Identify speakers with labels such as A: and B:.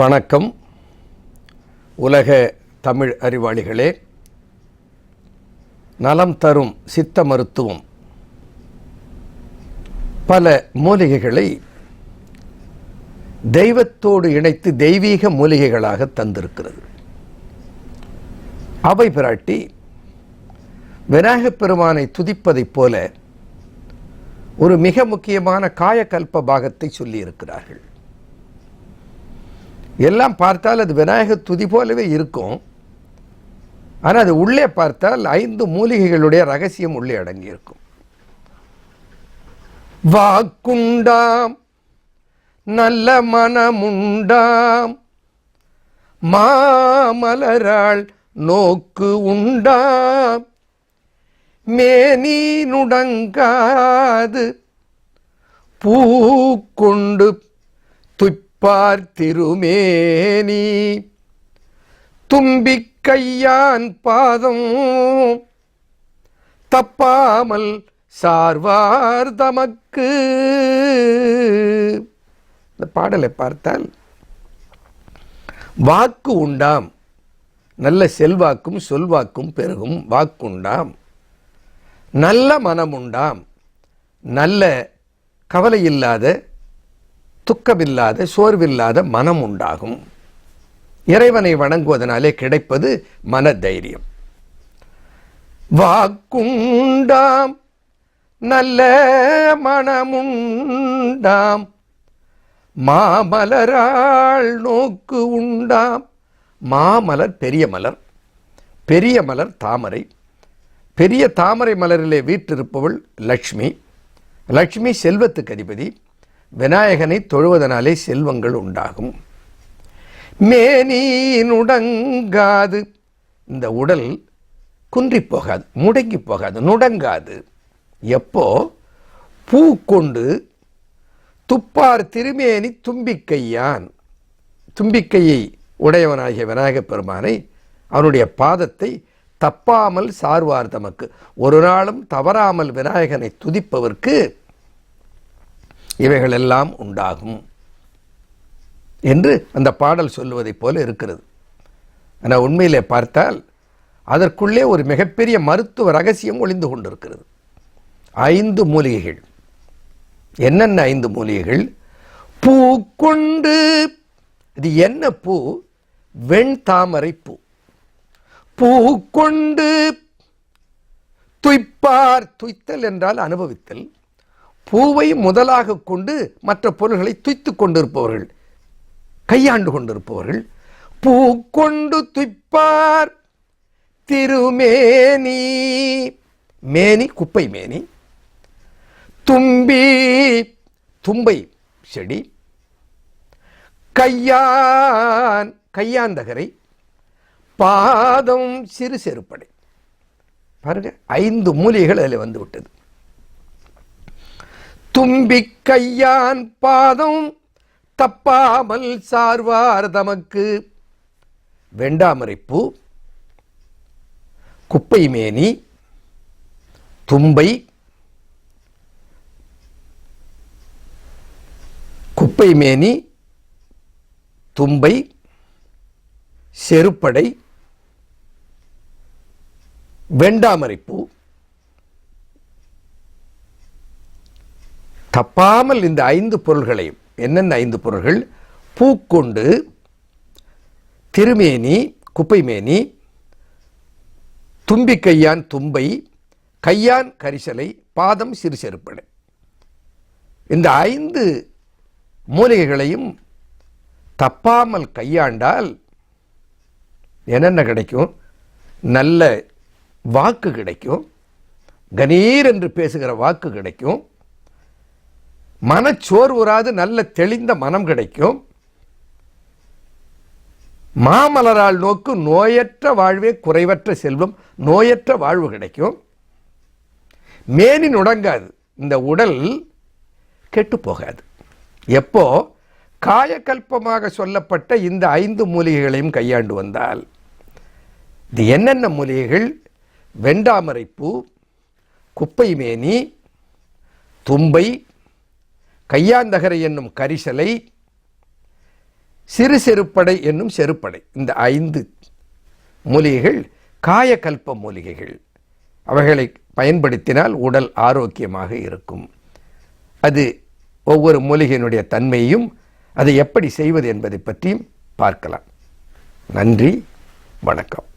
A: வணக்கம் உலக தமிழ் அறிவாளிகளே நலம் தரும் சித்த மருத்துவம் பல மூலிகைகளை தெய்வத்தோடு இணைத்து தெய்வீக மூலிகைகளாக தந்திருக்கிறது அவை பிராட்டி விநாயகப் பெருமானை துதிப்பதைப் போல ஒரு மிக முக்கியமான காயக்கல்ப பாகத்தை சொல்லியிருக்கிறார்கள் எல்லாம் பார்த்தால் அது விநாயகர் துதி போலவே இருக்கும் ஆனால் அது உள்ளே பார்த்தால் ஐந்து மூலிகைகளுடைய ரகசியம் உள்ளே அடங்கியிருக்கும் வாக்குண்டாம் நல்ல மனமுண்டாம் மாமலரால் நோக்கு உண்டாம் மேனீனுடங்காது நுடங்காது பூ கொண்டு பார்த்திருமேனி தும்பிக் கையான் பாதம் தப்பாமல் சார்வார் தமக்கு இந்த பாடலை பார்த்தால் வாக்கு உண்டாம் நல்ல செல்வாக்கும் சொல்வாக்கும் பெருகும் வாக்கு உண்டாம் நல்ல மனமுண்டாம் நல்ல கவலை இல்லாத துக்கமில்லாத சோர்வில்லாத மனம் உண்டாகும் இறைவனை வணங்குவதனாலே கிடைப்பது மன தைரியம் வாக்குண்டாம் நல்ல மனமுண்டாம் மாமலரால் நோக்கு உண்டாம் மாமலர் பெரிய மலர் பெரிய மலர் தாமரை பெரிய தாமரை மலரிலே வீற்றிருப்பவள் லக்ஷ்மி லக்ஷ்மி செல்வத்துக்கு அதிபதி விநாயகனை தொழுவதனாலே செல்வங்கள் உண்டாகும் மேனியினுடங்காது இந்த உடல் குன்றி போகாது முடங்கி போகாது நுடங்காது எப்போ பூ கொண்டு துப்பார் திருமேனி தும்பிக்கையான் தும்பிக்கையை உடையவனாகிய விநாயகப் பெருமானை அவனுடைய பாதத்தை தப்பாமல் சார்வார் தமக்கு ஒரு நாளும் தவறாமல் விநாயகனை துதிப்பவர்க்கு இவைகளெல்லாம் உண்டாகும் என்று அந்த பாடல் சொல்லுவதைப் போல இருக்கிறது ஆனால் உண்மையிலே பார்த்தால் அதற்குள்ளே ஒரு மிகப்பெரிய மருத்துவ ரகசியம் ஒளிந்து கொண்டிருக்கிறது ஐந்து மூலிகைகள் என்னென்ன ஐந்து மூலிகைகள் பூ கொண்டு இது என்ன பூ வெண்தாமரை பூ பூ கொண்டு துய்ப்பார் துய்த்தல் என்றால் அனுபவித்தல் பூவை முதலாக கொண்டு மற்ற பொருள்களை துய்த்து கொண்டிருப்பவர்கள் கையாண்டு கொண்டிருப்பவர்கள் பூ கொண்டு துய்ப்பார் திருமேனி மேனி குப்பை மேனி தும்பி தும்பை செடி கையான் கையாந்தகரை பாதம் சிறு செருப்படை பாருங்க ஐந்து மூலிகைகள் அதில் வந்து விட்டது தும்பிக் கையான் பாதம் தப்பாமல் சார்வார் தமக்கு வெண்டாமரைப்பூ குப்பை மேனி தும்பை குப்பை மேனி தும்பை செருப்படை வெண்டாமரைப்பூ தப்பாமல் இந்த ஐந்து பொருள்களையும் என்னென்ன ஐந்து பொருள்கள் பூக்கொண்டு திருமேனி குப்பைமேனி தும்பி கையான் தும்பை கையான் கரிசலை பாதம் சிறு செருப்படை இந்த ஐந்து மூலிகைகளையும் தப்பாமல் கையாண்டால் என்னென்ன கிடைக்கும் நல்ல வாக்கு கிடைக்கும் கணீர் என்று பேசுகிற வாக்கு கிடைக்கும் மனச்சோர் உராது நல்ல தெளிந்த மனம் கிடைக்கும் மாமலரால் நோக்கு நோயற்ற வாழ்வே குறைவற்ற செல்வம் நோயற்ற வாழ்வு கிடைக்கும் மேனி நுடங்காது இந்த உடல் கெட்டு போகாது எப்போ காயக்கல்பமாக சொல்லப்பட்ட இந்த ஐந்து மூலிகைகளையும் கையாண்டு வந்தால் இது என்னென்ன மூலிகைகள் வெண்டாமரைப்பூ குப்பை மேனி தும்பை கையாந்தகரை என்னும் கரிசலை சிறு செருப்படை என்னும் செருப்படை இந்த ஐந்து மூலிகைகள் காயக்கல்ப மூலிகைகள் அவைகளை பயன்படுத்தினால் உடல் ஆரோக்கியமாக இருக்கும் அது ஒவ்வொரு மூலிகையினுடைய தன்மையும் அதை எப்படி செய்வது என்பதை பற்றியும் பார்க்கலாம் நன்றி வணக்கம்